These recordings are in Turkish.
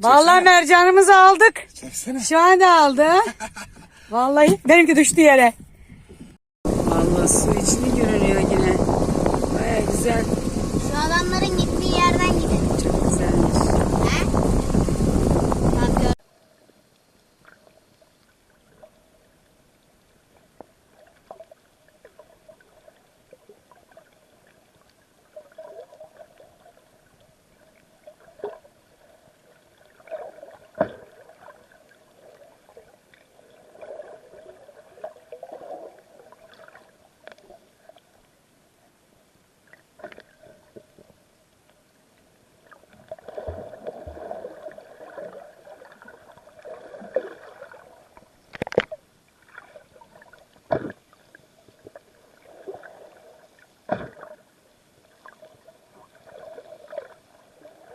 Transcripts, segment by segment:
Vallahi mercanımızı aldık. Çeksene. Şu anda aldı. Vallahi benimki düştü yere. Allah su içini görünüyor yine. Baya güzel. Şu adamların gittiği yerden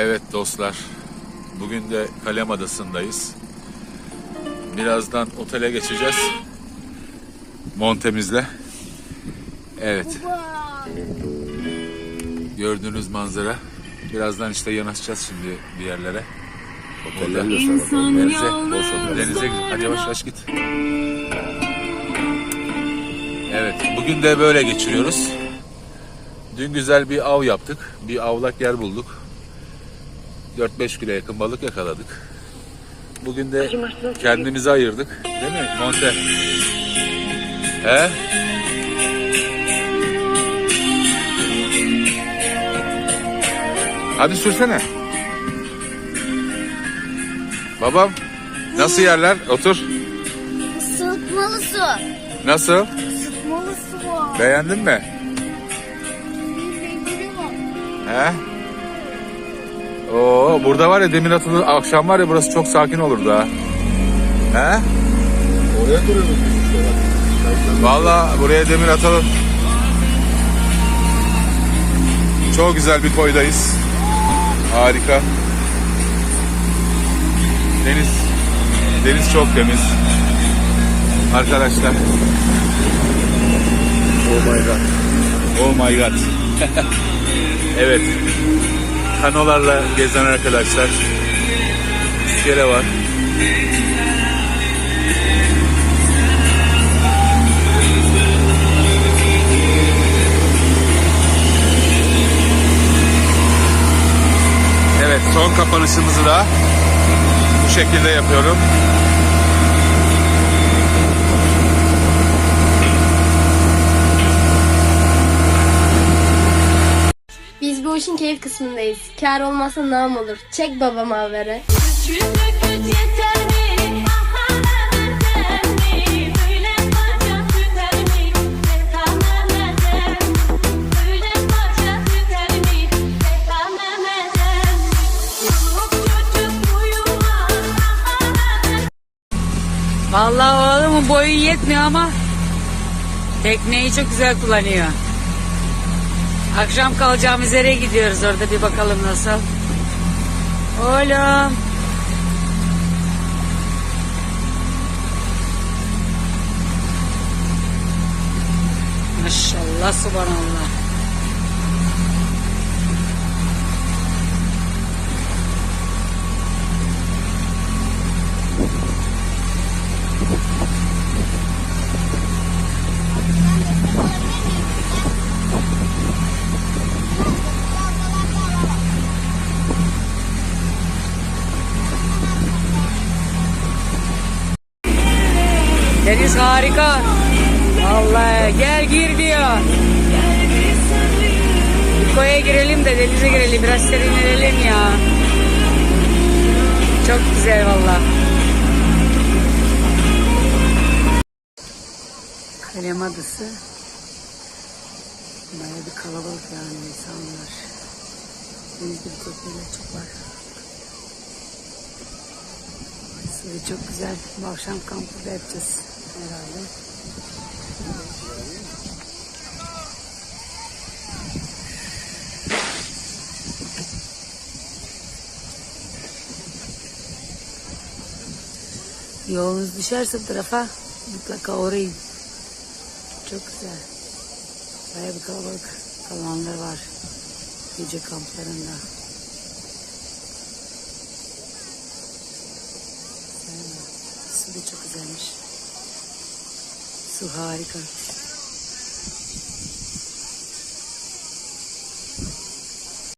Evet dostlar. Bugün de Kalem Adası'ndayız. Birazdan otele geçeceğiz. Montemizle. Evet. Gördüğünüz manzara. Birazdan işte yanaşacağız şimdi bir yerlere. Orada. Denize, denize git. Hadi yavaş yavaş git. Evet. Bugün de böyle geçiriyoruz. Dün güzel bir av yaptık. Bir avlak yer bulduk. 4-5 kilo yakın balık yakaladık. Bugün de kendimizi ayırdık. Değil mi Monte? He? Hadi sürsene. Babam nasıl yerler? Otur. Isıtmalı su. Nasıl? Isıtmalı su. Beğendin mi? He? Oo, burada var ya demir atılı akşam var ya burası çok sakin olur da. He? Oraya duruyoruz biz işte bak. Valla buraya demir atalım. Çok güzel bir koydayız. Harika. Deniz deniz çok temiz. Arkadaşlar. Oh my god. Oh my god. evet. Kanolarla gezen arkadaşlar. İskele var. Evet son kapanışımızı da bu şekilde yapıyorum. İşin keyif kısmındayız. Kar olmazsa nam olur. Çek babam haberi. Vallahi oğlumun boyu yetmiyor ama tekneyi çok güzel kullanıyor. Akşam kalacağımız yere gidiyoruz orada bir bakalım nasıl. Oğlum. Maşallah subhanallah. Deniz harika. Vallahi gel gir diyor. Koya girelim de denize girelim. Biraz serinlenelim ya. Çok güzel vallahi. Kalem Adası. Baya bir kalabalık yani insanlar. Denizde bir tekneler çok var. Suyu çok güzel. Bu akşam kampı da yapacağız herhalde. Yolunuz düşerse bu tarafa mutlaka uğrayın. Çok güzel. Baya bir kalabalık alanlar var. Gece kamplarında. Su da çok güzelmiş. Su harika.